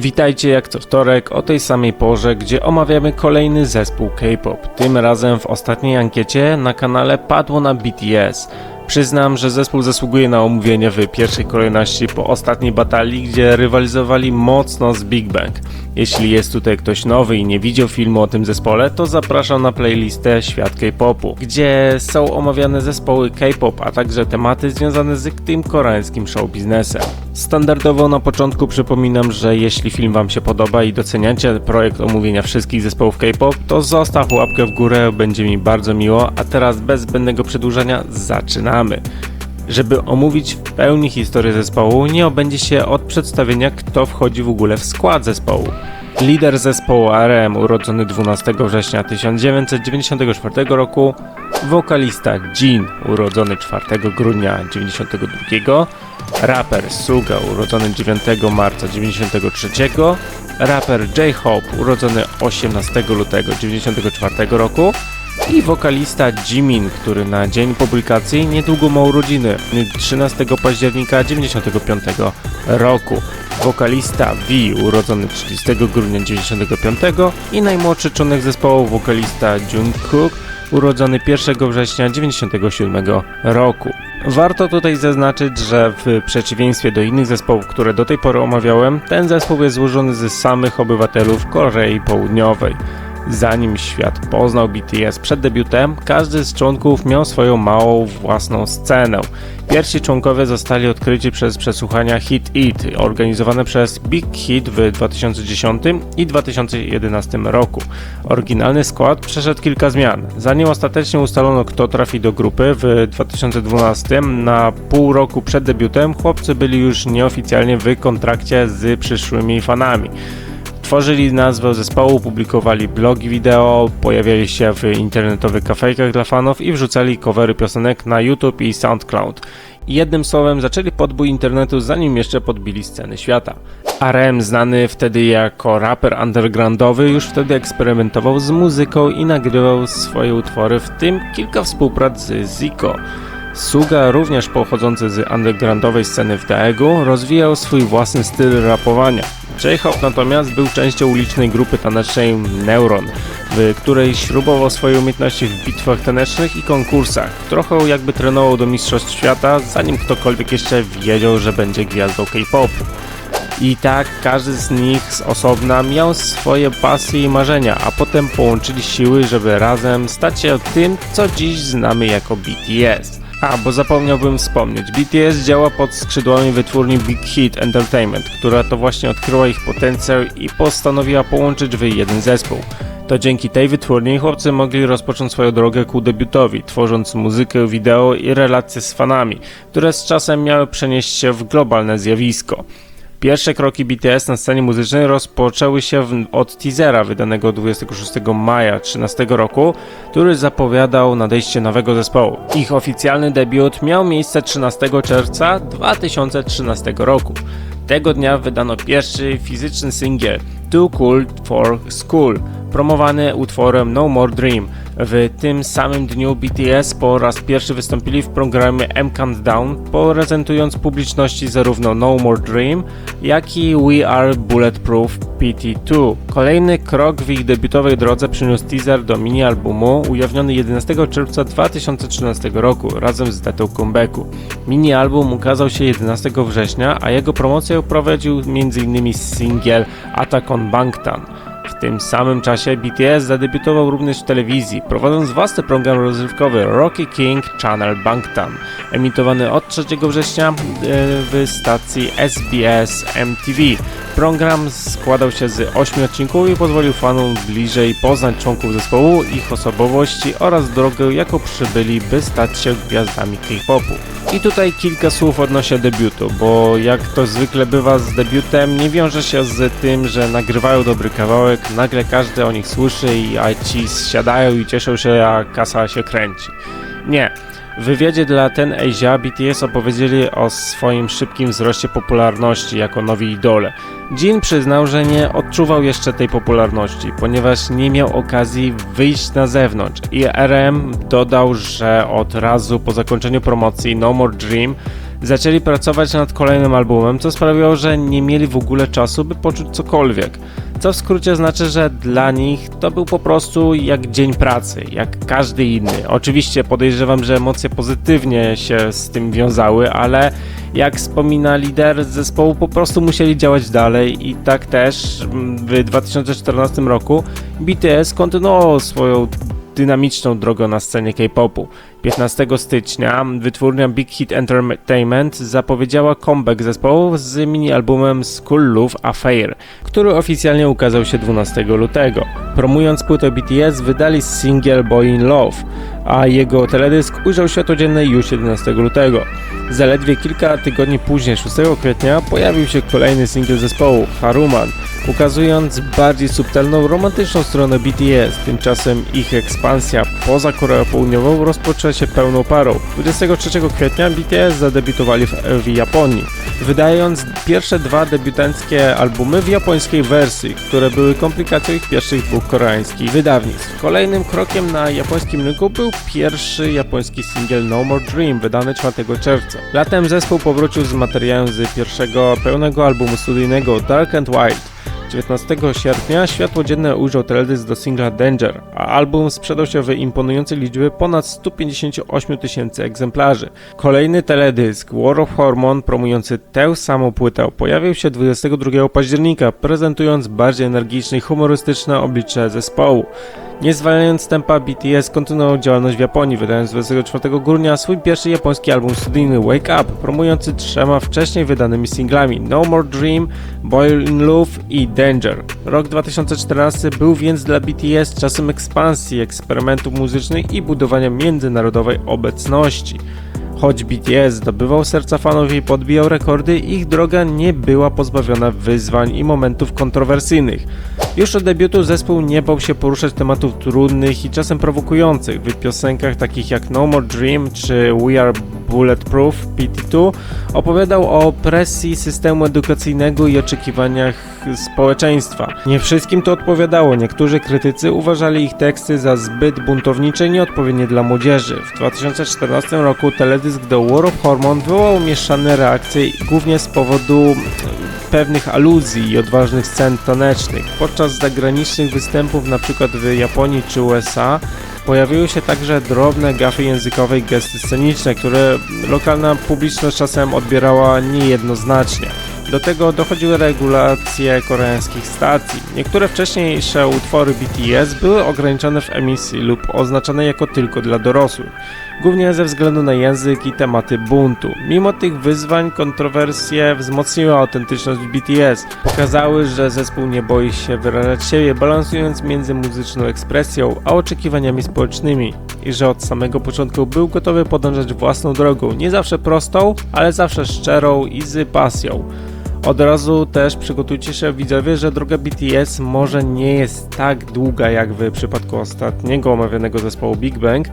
Witajcie jak co wtorek o tej samej porze, gdzie omawiamy kolejny zespół K-pop. Tym razem w ostatniej ankiecie na kanale padło na BTS. Przyznam, że zespół zasługuje na omówienie w pierwszej kolejności po ostatniej batalii, gdzie rywalizowali mocno z Big Bang. Jeśli jest tutaj ktoś nowy i nie widział filmu o tym zespole, to zapraszam na playlistę Świat K-popu, gdzie są omawiane zespoły K-pop, a także tematy związane z tym koreańskim show biznesem. Standardowo na początku przypominam, że jeśli film Wam się podoba i doceniacie projekt omówienia wszystkich zespołów K-pop, to zostaw łapkę w górę, będzie mi bardzo miło, a teraz bez zbędnego przedłużania zaczynamy. Żeby omówić w pełni historię zespołu, nie obędzie się od przedstawienia, kto wchodzi w ogóle w skład zespołu. Lider zespołu RM, urodzony 12 września 1994 roku, wokalista Jin, urodzony 4 grudnia 1992, raper Suga, urodzony 9 marca 1993, raper J-Hope, urodzony 18 lutego 1994 roku, i wokalista Jimin, który na dzień publikacji niedługo ma urodziny 13 października 1995 roku. Wokalista V, urodzony 30 grudnia 1995 i najmłodszy członek zespołu wokalista Jungkook, urodzony 1 września 1997 roku. Warto tutaj zaznaczyć, że w przeciwieństwie do innych zespołów, które do tej pory omawiałem, ten zespół jest złożony z samych obywatelów Korei Południowej. Zanim świat poznał BTS przed debiutem, każdy z członków miał swoją małą własną scenę. Pierwsi członkowie zostali odkryci przez przesłuchania Hit It, organizowane przez Big Hit w 2010 i 2011 roku. Oryginalny skład przeszedł kilka zmian. Zanim ostatecznie ustalono kto trafi do grupy w 2012, na pół roku przed debiutem chłopcy byli już nieoficjalnie w kontrakcie z przyszłymi fanami. Tworzyli nazwę zespołu, publikowali blogi wideo, pojawiali się w internetowych kafejkach dla fanów i wrzucali covery piosenek na YouTube i SoundCloud. Jednym słowem zaczęli podbój internetu zanim jeszcze podbili sceny świata. RM, znany wtedy jako raper undergroundowy, już wtedy eksperymentował z muzyką i nagrywał swoje utwory, w tym kilka współprac z Zico. Suga, również pochodzący z undergroundowej sceny w Daegu, rozwijał swój własny styl rapowania. J-Hope natomiast był częścią ulicznej grupy tanecznej Neuron, w której śrubował swoje umiejętności w bitwach tanecznych i konkursach. Trochę jakby trenował do Mistrzostw Świata, zanim ktokolwiek jeszcze wiedział, że będzie gwiazdą K-popu. I tak każdy z nich z osobna miał swoje pasje i marzenia, a potem połączyli siły, żeby razem stać się tym, co dziś znamy jako BTS. A, bo zapomniałbym wspomnieć, BTS działa pod skrzydłami wytwórni Big Hit Entertainment, która to właśnie odkryła ich potencjał i postanowiła połączyć w jeden zespół. To dzięki tej wytwórni chłopcy mogli rozpocząć swoją drogę ku debiutowi, tworząc muzykę, wideo i relacje z fanami, które z czasem miały przenieść się w globalne zjawisko. Pierwsze kroki BTS na scenie muzycznej rozpoczęły się od teasera wydanego 26 maja 2013 roku, który zapowiadał nadejście nowego zespołu. Ich oficjalny debiut miał miejsce 13 czerwca 2013 roku. Tego dnia wydano pierwszy fizyczny singiel Too Cool for School, promowany utworem No More Dream. W tym samym dniu BTS po raz pierwszy wystąpili w programie M Countdown, prezentując publiczności zarówno No More Dream, jak i We Are Bulletproof PT2. Kolejny krok w ich debiutowej drodze przyniósł teaser do mini-albumu ujawniony 11 czerwca 2013 roku razem z datą comebacku. Mini-album ukazał się 11 września, a jego promocję prowadził m.in. singiel Attack on Bangtan. W tym samym czasie BTS zadebiutował również w telewizji, prowadząc własny program rozrywkowy Rocky King Channel Bangtan, emitowany od 3 września e, w stacji SBS MTV. Program składał się z 8 odcinków i pozwolił fanom bliżej poznać członków zespołu, ich osobowości oraz drogę, jaką przybyli, by stać się gwiazdami K-popu. I tutaj kilka słów odnośnie debiutu, bo jak to zwykle bywa z debiutem, nie wiąże się z tym, że nagrywają dobry kawałek, nagle każdy o nich słyszy i ci siadają i cieszą się, a kasa się kręci. Nie. W wywiadzie dla Ten Asia BTS opowiedzieli o swoim szybkim wzroście popularności jako nowi idole. Jin przyznał, że nie odczuwał jeszcze tej popularności, ponieważ nie miał okazji wyjść na zewnątrz i RM dodał, że od razu po zakończeniu promocji No More Dream Zaczęli pracować nad kolejnym albumem, co sprawiło, że nie mieli w ogóle czasu, by poczuć cokolwiek. Co w skrócie znaczy, że dla nich to był po prostu jak dzień pracy, jak każdy inny. Oczywiście podejrzewam, że emocje pozytywnie się z tym wiązały, ale jak wspomina lider zespołu, po prostu musieli działać dalej i tak też w 2014 roku BTS kontynuował swoją dynamiczną drogą na scenie K-popu. 15 stycznia wytwórnia Big Hit Entertainment zapowiedziała comeback zespołu z mini-albumem School Love Affair, który oficjalnie ukazał się 12 lutego. Promując płytę BTS wydali single Boy in Love, a jego teledysk ujrzał światło dzienne już 11 lutego. Zaledwie kilka tygodni później, 6 kwietnia, pojawił się kolejny singiel zespołu, Haruman, ukazując bardziej subtelną, romantyczną stronę BTS. Tymczasem ich ekspansja poza Koreą Południową rozpoczęła się pełną parą. 23 kwietnia BTS zadebiutowali w, w Japonii, wydając pierwsze dwa debiutanckie albumy w japońskiej wersji, które były komplikacją ich pierwszych dwóch koreańskich wydawnictw. Kolejnym krokiem na japońskim rynku był pierwszy japoński singiel No More Dream, wydany 4 czerwca. Latem zespół powrócił z materiałem z pierwszego pełnego albumu studyjnego Dark and White. 19 sierpnia światło dzienne ujrzał teledysk do singla Danger, a album sprzedał się w imponującej liczbie ponad 158 tysięcy egzemplarzy. Kolejny teledysk War of Hormone promujący tę samą płytę pojawił się 22 października, prezentując bardziej energiczne i humorystyczne oblicze zespołu. Nie zwalniając tempa, BTS kontynuował działalność w Japonii, wydając 24 grudnia swój pierwszy japoński album studyjny Wake Up, promujący trzema wcześniej wydanymi singlami No More Dream, Boil in Love i Danger. Rok 2014 był więc dla BTS czasem ekspansji, eksperymentów muzycznych i budowania międzynarodowej obecności. Choć BTS zdobywał serca fanów i podbijał rekordy, ich droga nie była pozbawiona wyzwań i momentów kontrowersyjnych. Już od debiutu zespół nie bał się poruszać tematów trudnych i czasem prowokujących. W piosenkach takich jak No More Dream czy We Are Bulletproof PT2 opowiadał o presji systemu edukacyjnego i oczekiwaniach społeczeństwa. Nie wszystkim to odpowiadało. Niektórzy krytycy uważali ich teksty za zbyt buntownicze i nieodpowiednie dla młodzieży. W 2014 roku teledysk do War of Hormone wywołał mieszane reakcje głównie z powodu pewnych aluzji i odważnych scen tanecznych. Podczas zagranicznych występów np. w Japonii czy USA pojawiły się także drobne gafy językowe i gesty sceniczne, które lokalna publiczność czasem odbierała niejednoznacznie. Do tego dochodziły regulacje koreańskich stacji. Niektóre wcześniejsze utwory BTS były ograniczone w emisji lub oznaczone jako tylko dla dorosłych, głównie ze względu na język i tematy buntu. Mimo tych wyzwań kontrowersje wzmocniły autentyczność BTS. Pokazały, że zespół nie boi się wyrażać siebie, balansując między muzyczną ekspresją a oczekiwaniami społecznymi i że od samego początku był gotowy podążać własną drogą, nie zawsze prostą, ale zawsze szczerą i z pasją. Od razu też przygotujcie się widzowie, że droga BTS może nie jest tak długa jak w przypadku ostatniego omawianego zespołu Big Bang,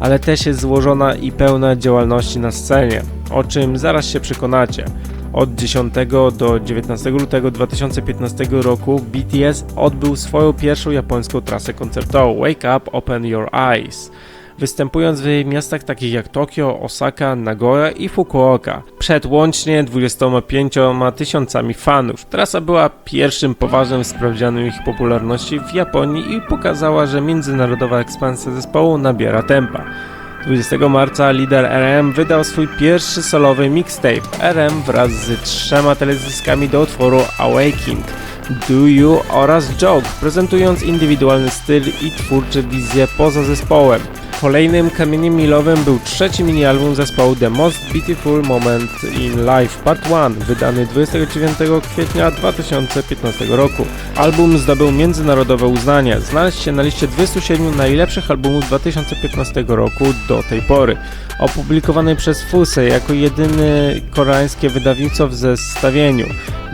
ale też jest złożona i pełna działalności na scenie, o czym zaraz się przekonacie. Od 10 do 19 lutego 2015 roku BTS odbył swoją pierwszą japońską trasę koncertową Wake Up, Open Your Eyes występując w miastach takich jak Tokio, Osaka, Nagoya i Fukuoka, przed łącznie 25 tysiącami fanów. Trasa była pierwszym poważnym sprawdzianem ich popularności w Japonii i pokazała, że międzynarodowa ekspansja zespołu nabiera tempa. 20 marca lider RM wydał swój pierwszy solowy mixtape RM wraz z trzema teledyskami do utworu Awakening. Do You oraz Joke, prezentując indywidualny styl i twórcze wizje poza zespołem. Kolejnym kamieniem milowym był trzeci mini-album zespołu The Most Beautiful Moment in Life Part 1, wydany 29 kwietnia 2015 roku. Album zdobył międzynarodowe uznanie, znalazł się na liście 27 najlepszych albumów 2015 roku do tej pory. Opublikowany przez Fuse jako jedyny koreańskie wydawnictwo w zestawieniu.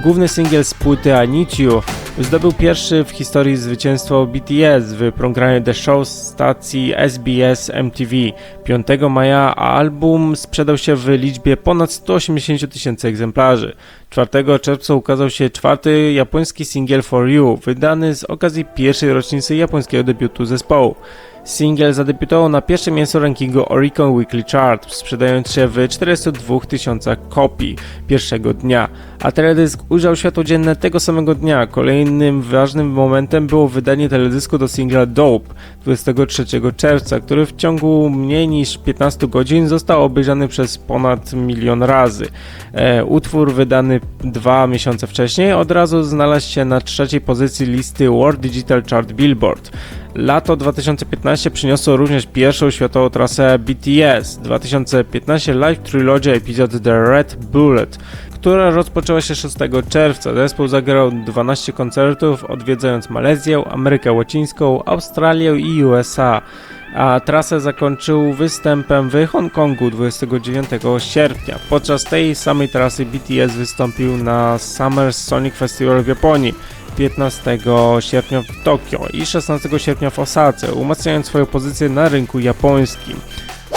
Główny singiel z płyty You zdobył pierwszy w historii zwycięstwo BTS w programie The Show stacji SBS MTV 5 maja, a album sprzedał się w liczbie ponad 180 tysięcy egzemplarzy. 4 czerwca ukazał się czwarty japoński singiel For You, wydany z okazji pierwszej rocznicy japońskiego debiutu zespołu. Singiel zadebiutował na pierwszym miejscu rankingu Oricon Weekly Chart, sprzedając się w 402 tysiącach kopii pierwszego dnia, a teledysk ujrzał światło dzienne tego samego dnia. Kolejnym ważnym momentem było wydanie teledysku do singla Dope 23 czerwca, który w ciągu mniej niż 15 godzin został obejrzany przez ponad milion razy. E, utwór wydany dwa miesiące wcześniej od razu znalazł się na trzeciej pozycji listy World Digital Chart Billboard. Lato 2015 przyniosło również pierwszą światową trasę BTS 2015 Live Trilogy Episode The Red Bullet, która rozpoczęła się 6 czerwca. Zespół zagrał 12 koncertów, odwiedzając Malezję, Amerykę Łacińską, Australię i USA a trasę zakończył występem w Hongkongu 29 sierpnia. Podczas tej samej trasy BTS wystąpił na Summer Sonic Festival w Japonii. 15 sierpnia w Tokio i 16 sierpnia w Osace, umacniając swoją pozycję na rynku japońskim.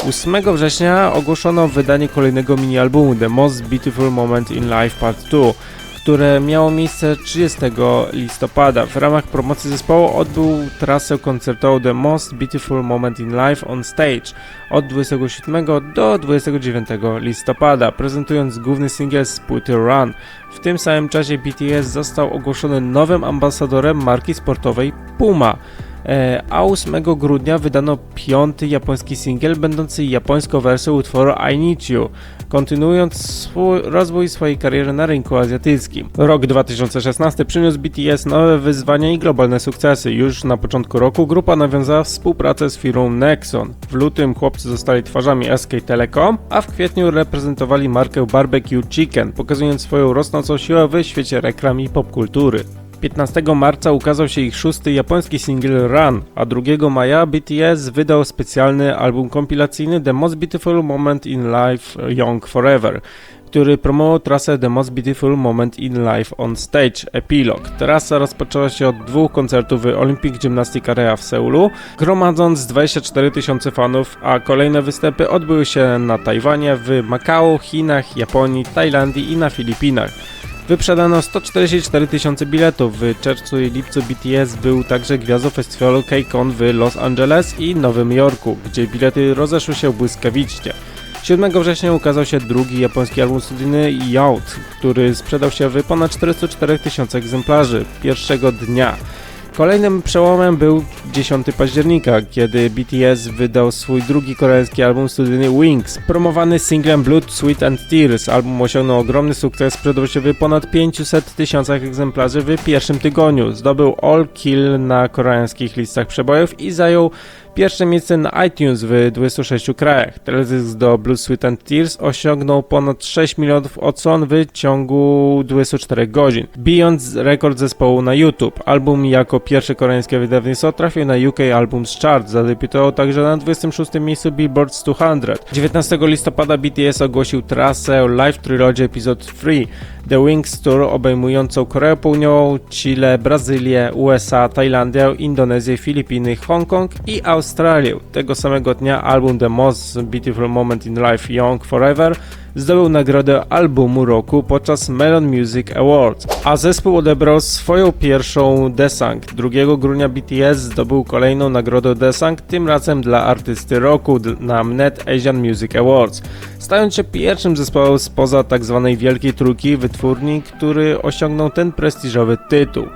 8 września ogłoszono wydanie kolejnego mini-albumu The Most Beautiful Moment in Life Part 2, które miało miejsce 30 listopada. W ramach promocji zespołu odbył trasę koncertową The Most Beautiful Moment in Life on Stage od 27 do 29 listopada, prezentując główny singiel z płyty Run. W tym samym czasie BTS został ogłoszony nowym ambasadorem marki sportowej Puma. E, a 8 grudnia wydano piąty japoński singiel, będący japońską wersją utworu I Need You, kontynuując swój rozwój swojej kariery na rynku azjatyckim. Rok 2016 przyniósł BTS nowe wyzwania i globalne sukcesy. Już na początku roku grupa nawiązała współpracę z firmą Nexon. W lutym chłopcy zostali twarzami SK Telecom, a w kwietniu reprezentowali markę Barbecue Chicken, pokazując swoją rosnącą siłę w świecie reklam i popkultury. 15 marca ukazał się ich szósty japoński single Run, a 2 maja BTS wydał specjalny album kompilacyjny The Most Beautiful Moment in Life Young Forever, który promował trasę The Most Beautiful Moment in Life on Stage Epilog. Trasa rozpoczęła się od dwóch koncertów w Olympic Gymnastic Area w Seulu, gromadząc 24 tysiące fanów, a kolejne występy odbyły się na Tajwanie, w Makao, Chinach, Japonii, Tajlandii i na Filipinach. Wyprzedano 144 tysiące biletów. W czerwcu i lipcu BTS był także gwiazdą festiwalu K-Con w Los Angeles i Nowym Jorku, gdzie bilety rozeszły się błyskawicznie. 7 września ukazał się drugi japoński album studyjny Yacht, który sprzedał się w ponad 404 tysiące egzemplarzy pierwszego dnia. Kolejnym przełomem był 10 października, kiedy BTS wydał swój drugi koreański album studyjny Wings. Promowany singlem Blood, Sweat and Tears, album osiągnął ogromny sukces, w ponad 500 tysiącach egzemplarzy w pierwszym tygodniu. Zdobył All Kill na koreańskich listach przebojów i zajął Pierwsze miejsce na iTunes w 26 krajach. Teledysk do Blue Sweet and Tears osiągnął ponad 6 milionów odsłon w ciągu 24 godzin, bijąc rekord zespołu na YouTube. Album jako pierwsze koreańskie wydawnictwo trafił na UK Albums Chart, zadebiutował także na 26 miejscu Billboard 200. 19 listopada BTS ogłosił trasę Live Trilogy Episode 3 The Wings Tour obejmującą Koreę Południową, Chile, Brazylię, USA, Tajlandię, Indonezję, Filipiny, Hongkong i Australię. Tego samego dnia album The Most Beautiful Moment in Life Young Forever zdobył nagrodę albumu roku podczas Melon Music Awards, a zespół odebrał swoją pierwszą Desang. 2 grudnia BTS zdobył kolejną nagrodę Desang, tym razem dla artysty roku na Mnet Asian Music Awards, stając się pierwszym zespołem spoza tzw. Tak Wielkiej Trójki wytwórni, który osiągnął ten prestiżowy tytuł.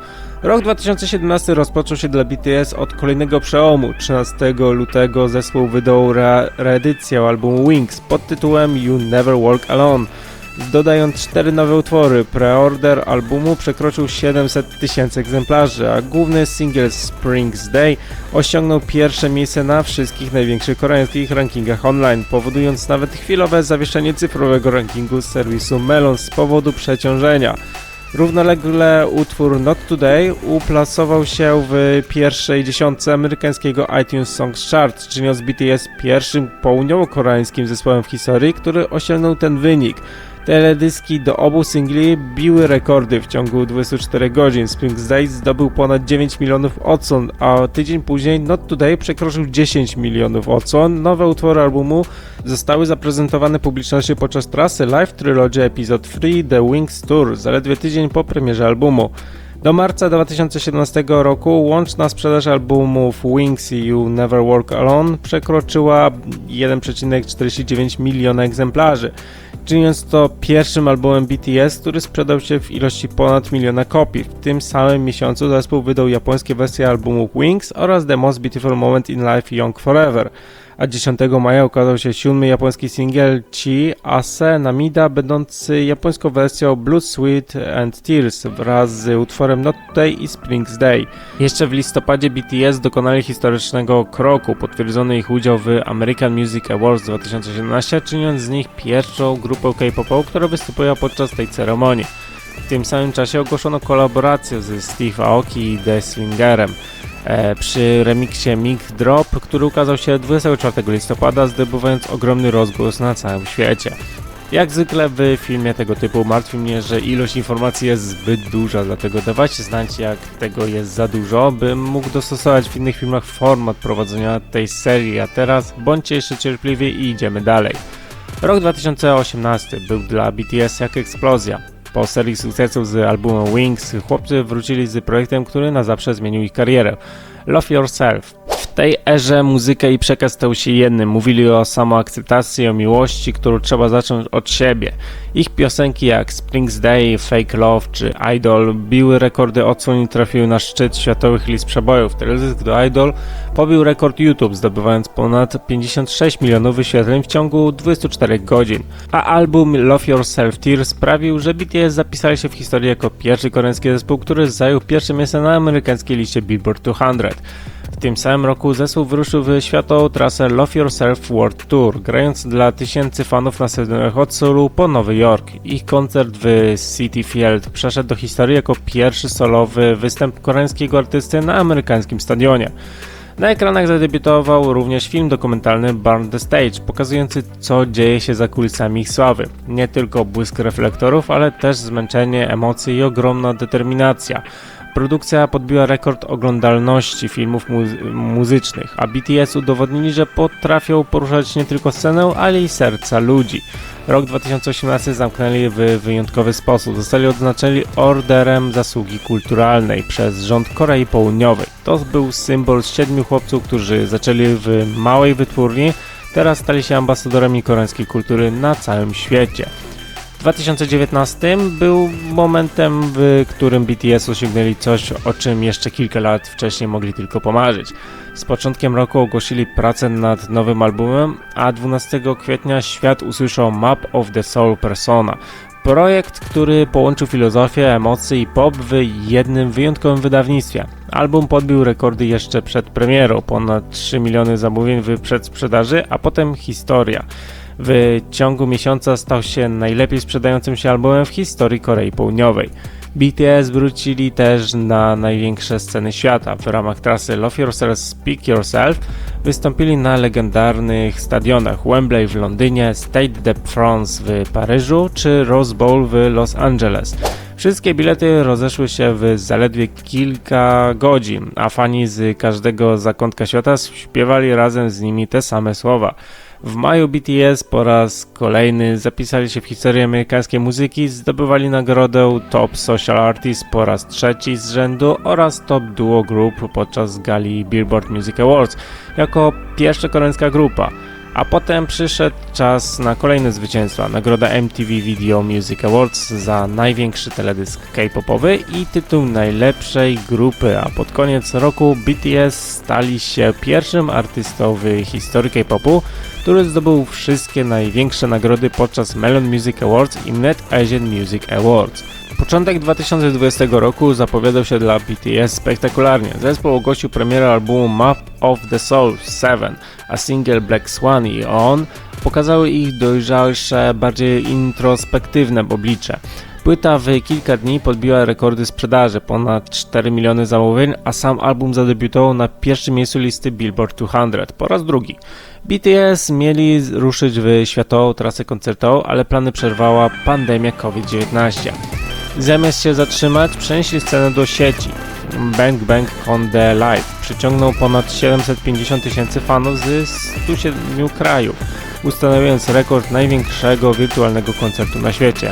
Rok 2017 rozpoczął się dla BTS od kolejnego przełomu. 13 lutego zespół wydał re reedycję albumu Wings pod tytułem You Never Walk Alone. Dodając cztery nowe utwory, preorder albumu przekroczył 700 tysięcy egzemplarzy, a główny single Spring's Day osiągnął pierwsze miejsce na wszystkich największych koreańskich rankingach online, powodując nawet chwilowe zawieszenie cyfrowego rankingu serwisu Melon z powodu przeciążenia. Równolegle utwór Not Today uplasował się w pierwszej dziesiątce amerykańskiego iTunes Songs Chart, czyniąc BTS pierwszym południowo-koreańskim zespołem w historii, który osiągnął ten wynik. Teledyski do obu singli biły rekordy w ciągu 24 godzin. Springs Day zdobył ponad 9 milionów odsłon, a tydzień później Not Today przekroczył 10 milionów odsłon. Nowe utwory albumu zostały zaprezentowane publiczności podczas trasy Live Trilogy Episode 3 The Wings Tour, zaledwie tydzień po premierze albumu. Do marca 2017 roku łączna sprzedaż albumów Wings i You Never Walk Alone przekroczyła 1,49 miliona egzemplarzy, czyniąc to pierwszym albumem BTS, który sprzedał się w ilości ponad miliona kopii. W tym samym miesiącu zespół wydał japońskie wersje albumów Wings oraz The Most Beautiful Moment in Life Young Forever a 10 maja ukazał się siódmy japoński singiel Chi Ase Namida, będący japońską wersją Blood, Sweet and Tears wraz z utworem Not Today i Spring's Day. Jeszcze w listopadzie BTS dokonali historycznego kroku, potwierdzono ich udział w American Music Awards 2017, czyniąc z nich pierwszą grupę K-popową, która wystąpiła podczas tej ceremonii. W tym samym czasie ogłoszono kolaborację ze Steve Aoki i The Slingerem. E, przy remiksie Mic Drop, który ukazał się 24 listopada, zdobywając ogromny rozgłos na całym świecie. Jak zwykle w filmie tego typu martwi mnie, że ilość informacji jest zbyt duża, dlatego dawajcie znać jak tego jest za dużo, bym mógł dostosować w innych filmach format prowadzenia tej serii, a teraz bądźcie jeszcze cierpliwi i idziemy dalej. Rok 2018 był dla BTS jak eksplozja. Po serii sukcesów z albumem Wings, chłopcy wrócili z projektem, który na zawsze zmienił ich karierę. Love Yourself. Tej erze muzyka i przekaz stał się jednym. Mówili o samoakceptacji, o miłości, którą trzeba zacząć od siebie. Ich piosenki jak Spring's Day, Fake Love czy Idol biły rekordy odsłon i trafiły na szczyt światowych list przebojów. Teledysk do Idol pobił rekord YouTube, zdobywając ponad 56 milionów wyświetleń w ciągu 24 godzin. A album Love Yourself Tears sprawił, że BTS zapisali się w historii jako pierwszy koreański zespół, który zajął pierwsze miejsce na amerykańskiej liście Billboard 200. W tym samym roku zespół wyruszył w światową trasę Love Yourself World Tour, grając dla tysięcy fanów na stadionach od Seoulu po Nowy Jork. Ich koncert w City Field przeszedł do historii jako pierwszy solowy występ koreańskiego artysty na amerykańskim stadionie. Na ekranach zadebiutował również film dokumentalny Burn the Stage, pokazujący co dzieje się za kulisami ich sławy. Nie tylko błysk reflektorów, ale też zmęczenie, emocje i ogromna determinacja. Produkcja podbiła rekord oglądalności filmów muzy muzycznych, a BTS udowodnili, że potrafią poruszać nie tylko scenę, ale i serca ludzi. Rok 2018 zamknęli w wyjątkowy sposób. Zostali odznaczeni Orderem Zasługi Kulturalnej przez rząd Korei Południowej. To był symbol siedmiu chłopców, którzy zaczęli w małej wytwórni, teraz stali się ambasadorami koreańskiej kultury na całym świecie. 2019 był momentem, w którym BTS osiągnęli coś, o czym jeszcze kilka lat wcześniej mogli tylko pomarzyć. Z początkiem roku ogłosili pracę nad nowym albumem, a 12 kwietnia świat usłyszał Map of the Soul Persona. Projekt, który połączył filozofię, emocje i pop w jednym wyjątkowym wydawnictwie. Album podbił rekordy jeszcze przed premierą, ponad 3 miliony zamówień w przedsprzedaży, a potem historia w ciągu miesiąca stał się najlepiej sprzedającym się albumem w historii Korei Południowej. BTS wrócili też na największe sceny świata. W ramach trasy Love Yourself, Speak Yourself wystąpili na legendarnych stadionach Wembley w Londynie, Stade de France w Paryżu czy Rose Bowl w Los Angeles. Wszystkie bilety rozeszły się w zaledwie kilka godzin, a fani z każdego zakątka świata śpiewali razem z nimi te same słowa. W maju BTS po raz kolejny zapisali się w historii amerykańskiej muzyki, zdobywali nagrodę Top Social Artist po raz trzeci z rzędu oraz Top Duo Group podczas gali Billboard Music Awards jako pierwsza koreańska grupa. A potem przyszedł czas na kolejne zwycięstwa. Nagroda MTV Video Music Awards za największy teledysk K-popowy i tytuł najlepszej grupy, a pod koniec roku BTS stali się pierwszym artystą w historii K-popu, który zdobył wszystkie największe nagrody podczas Melon Music Awards i Net Asian Music Awards. Początek 2020 roku zapowiadał się dla BTS spektakularnie. Zespół ogłosił premierę albumu Map of the Soul 7, a single Black Swan i On pokazały ich dojrzalsze, bardziej introspektywne oblicze. Płyta w kilka dni podbiła rekordy sprzedaży, ponad 4 miliony zamówień, a sam album zadebiutował na pierwszym miejscu listy Billboard 200 po raz drugi. BTS mieli ruszyć w światową trasę koncertową, ale plany przerwała pandemia COVID-19. Zamiast się zatrzymać, przenieśli scenę do sieci. Bang Bang on the Live przyciągnął ponad 750 tysięcy fanów z 107 krajów, ustanawiając rekord największego wirtualnego koncertu na świecie.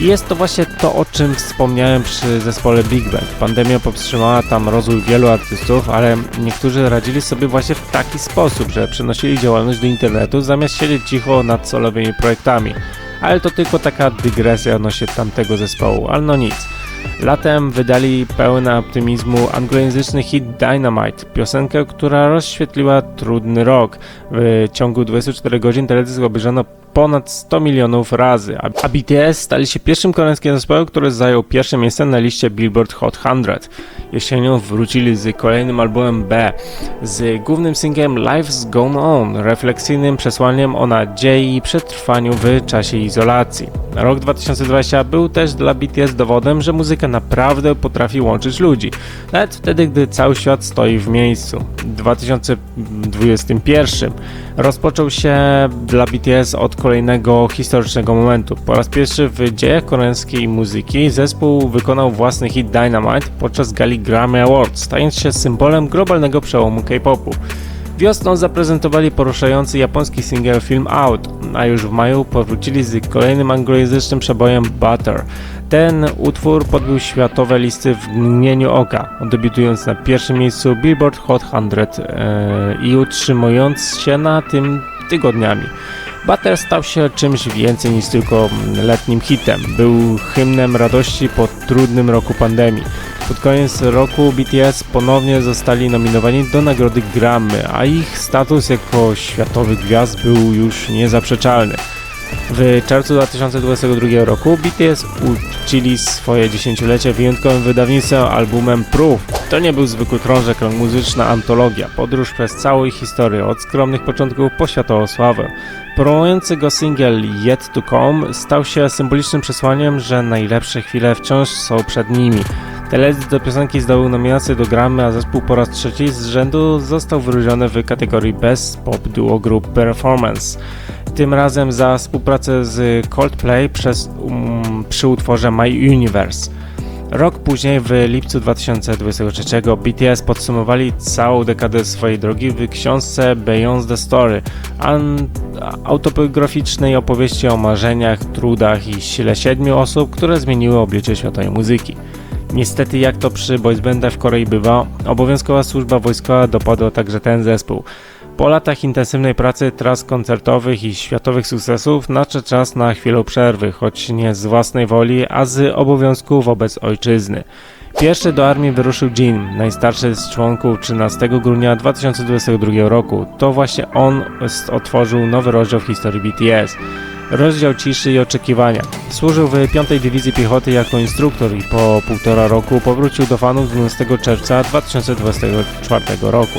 I jest to właśnie to, o czym wspomniałem przy zespole Big Bang. Pandemia powstrzymała tam rozwój wielu artystów, ale niektórzy radzili sobie właśnie w taki sposób, że przenosili działalność do internetu zamiast siedzieć cicho nad solowymi projektami. Ale to tylko taka dygresja odnośnie tamtego zespołu, ale no nic. Latem wydali pełne optymizmu anglojęzyczny hit Dynamite, piosenkę, która rozświetliła trudny rok. W ciągu 24 godzin teledysk obejrzano ponad 100 milionów razy, a BTS stali się pierwszym koreańskim zespołem, który zajął pierwsze miejsce na liście Billboard Hot 100. Jesienią wrócili z kolejnym albumem B, z głównym singlem Life's Gone On, refleksyjnym przesłaniem o nadziei i przetrwaniu w czasie izolacji. Rok 2020 był też dla BTS dowodem, że muzyka naprawdę potrafi łączyć ludzi, nawet wtedy, gdy cały świat stoi w miejscu. W 2021 rozpoczął się dla BTS od kolejnego historycznego momentu. Po raz pierwszy w dziejach koreańskiej muzyki zespół wykonał własny hit Dynamite podczas gali Grammy Awards, stając się symbolem globalnego przełomu K-popu. Wiosną zaprezentowali poruszający japoński singiel Film Out, a już w maju powrócili z kolejnym anglojęzycznym przebojem Butter. Ten utwór podbił światowe listy w mgnieniu oka, debiutując na pierwszym miejscu Billboard Hot 100 yy, i utrzymując się na tym tygodniami. Butter stał się czymś więcej niż tylko letnim hitem. Był hymnem radości po trudnym roku pandemii. Pod koniec roku BTS ponownie zostali nominowani do nagrody Grammy, a ich status jako światowych gwiazd był już niezaprzeczalny. W czerwcu 2022 roku BTS uczcili swoje dziesięciolecie wyjątkowym wydawnictwem albumem Proof. To nie był zwykły krążek, ale muzyczna antologia, podróż przez całą ich historię, od skromnych początków po światową sławę. Promujący go singiel Yet to Come stał się symbolicznym przesłaniem, że najlepsze chwile wciąż są przed nimi. Teledysk do piosenki zdobył nominację do Grammy, a zespół po raz trzeci z rzędu został wyróżniony w kategorii Best Pop Duo Group Performance. Tym razem za współpracę z Coldplay przez, um, przy utworze My Universe. Rok później, w lipcu 2023, BTS podsumowali całą dekadę swojej drogi w książce Beyond the Story, autobiograficznej opowieści o marzeniach, trudach i sile siedmiu osób, które zmieniły oblicze światowej muzyki. Niestety, jak to przy boysbandach w Korei bywa, obowiązkowa służba wojskowa dopadła także ten zespół. Po latach intensywnej pracy, tras koncertowych i światowych sukcesów nadszedł czas na chwilę przerwy, choć nie z własnej woli, a z obowiązku wobec ojczyzny. Pierwszy do armii wyruszył Jin, najstarszy z członków 13 grudnia 2022 roku. To właśnie on otworzył nowy rozdział w historii BTS. Rozdział ciszy i oczekiwania. Służył w 5 Dywizji Piechoty jako instruktor i po półtora roku powrócił do fanów 12 czerwca 2024 roku.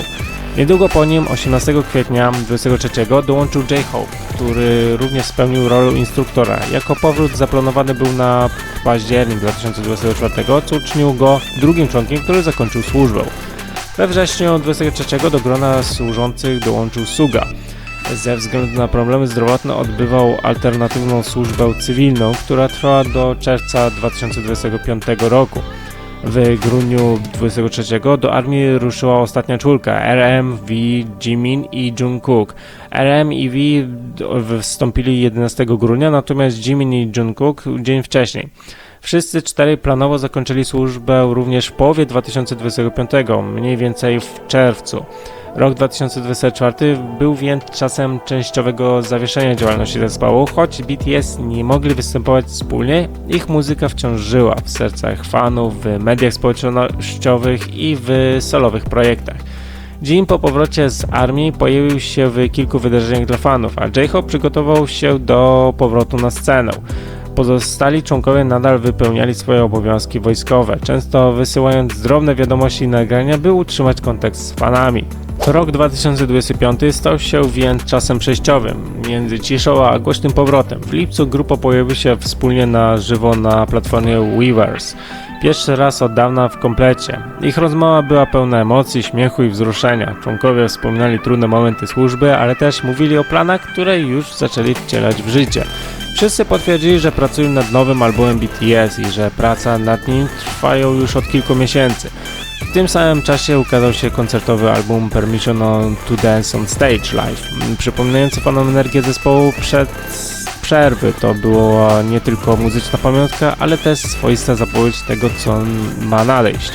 Niedługo po nim, 18 kwietnia 2023, dołączył J-Hope, który również spełnił rolę instruktora. Jako powrót zaplanowany był na październik 2024, co uczynił go drugim członkiem, który zakończył służbę. We wrześniu 2023 do grona służących dołączył Suga. Ze względu na problemy zdrowotne odbywał alternatywną służbę cywilną, która trwała do czerwca 2025 roku. W grudniu 23 do armii ruszyła ostatnia czwórka RM, V, Jimin i Jungkook. RM i V wstąpili 11 grudnia, natomiast Jimin i Jungkook dzień wcześniej. Wszyscy cztery planowo zakończyli służbę również w połowie 2025, mniej więcej w czerwcu. Rok 2024 był więc czasem częściowego zawieszenia działalności zespołu, choć BTS nie mogli występować wspólnie, ich muzyka wciąż żyła w sercach fanów, w mediach społecznościowych i w solowych projektach. Jin po powrocie z armii pojawił się w kilku wydarzeniach dla fanów, a J-Hope przygotował się do powrotu na scenę. Pozostali członkowie nadal wypełniali swoje obowiązki wojskowe, często wysyłając drobne wiadomości i nagrania, by utrzymać kontakt z fanami. Rok 2025 stał się więc czasem przejściowym między ciszą a głośnym powrotem. W lipcu grupa pojawiła się wspólnie na żywo na platformie Weavers. Pierwszy raz od dawna w komplecie. Ich rozmowa była pełna emocji, śmiechu i wzruszenia. Członkowie wspominali trudne momenty służby, ale też mówili o planach, które już zaczęli wcielać w życie. Wszyscy potwierdzili, że pracują nad nowym albumem BTS i że praca nad nim trwają już od kilku miesięcy. W tym samym czasie ukazał się koncertowy album Permission on to Dance on Stage Live, przypominający fanom energię zespołu przed przerwy. To była nie tylko muzyczna pamiątka, ale też swoista zapowiedź tego, co ma nadejść.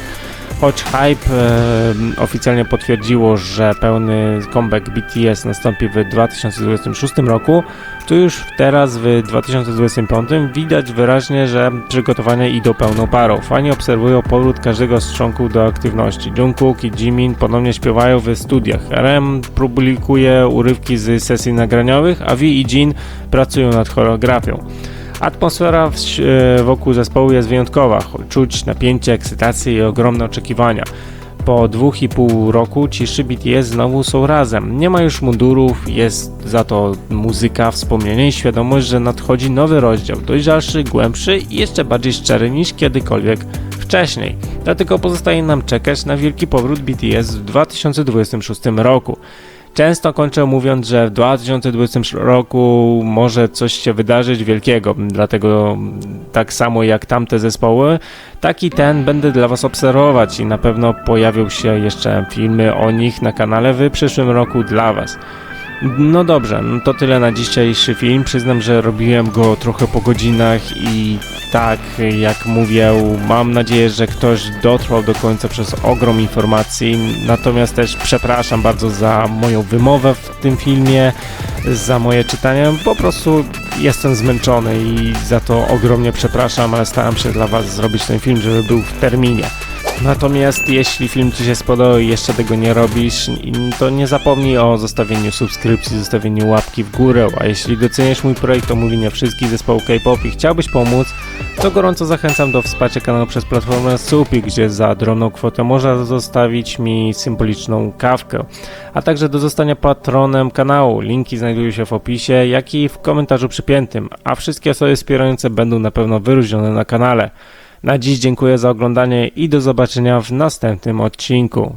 Choć Hype e, oficjalnie potwierdziło, że pełny comeback BTS nastąpi w 2026 roku, to już teraz w 2025 widać wyraźnie, że przygotowania idą pełną parą. Fani obserwują powrót każdego z członków do aktywności. Jungkook i Jimin ponownie śpiewają w studiach. RM publikuje urywki z sesji nagraniowych, a V i Jin pracują nad choreografią. Atmosfera e, wokół zespołu jest wyjątkowa, czuć napięcie, ekscytację i ogromne oczekiwania. Po dwóch i pół roku ciszy BTS znowu są razem. Nie ma już mundurów, jest za to muzyka, wspomnienie i świadomość, że nadchodzi nowy rozdział, dojrzalszy, głębszy i jeszcze bardziej szczery niż kiedykolwiek wcześniej. Dlatego pozostaje nam czekać na wielki powrót BTS w 2026 roku. Często kończę mówiąc, że w 2020 roku może coś się wydarzyć wielkiego, dlatego tak samo jak tamte zespoły, tak i ten będę dla Was obserwować i na pewno pojawią się jeszcze filmy o nich na kanale w przyszłym roku dla Was. No dobrze, no to tyle na dzisiejszy film. Przyznam, że robiłem go trochę po godzinach i tak, jak mówię, mam nadzieję, że ktoś dotrwał do końca przez ogrom informacji. Natomiast też przepraszam bardzo za moją wymowę w tym filmie, za moje czytanie. Po prostu jestem zmęczony i za to ogromnie przepraszam, ale staram się dla Was zrobić ten film, żeby był w terminie. Natomiast jeśli film Ci się spodobał i jeszcze tego nie robisz, to nie zapomnij o zostawieniu subskrypcji, zostawieniu łapki w górę, a jeśli doceniasz mój projekt omówienia wszystkich zespołów K-pop i chciałbyś pomóc, to gorąco zachęcam do wsparcia kanału przez platformę Supi, gdzie za drobną kwotę można zostawić mi symboliczną kawkę, a także do zostania patronem kanału. Linki znajdują się w opisie, jak i w komentarzu przypiętym, a wszystkie osoby wspierające będą na pewno wyróżnione na kanale. Na dziś dziękuję za oglądanie i do zobaczenia w następnym odcinku.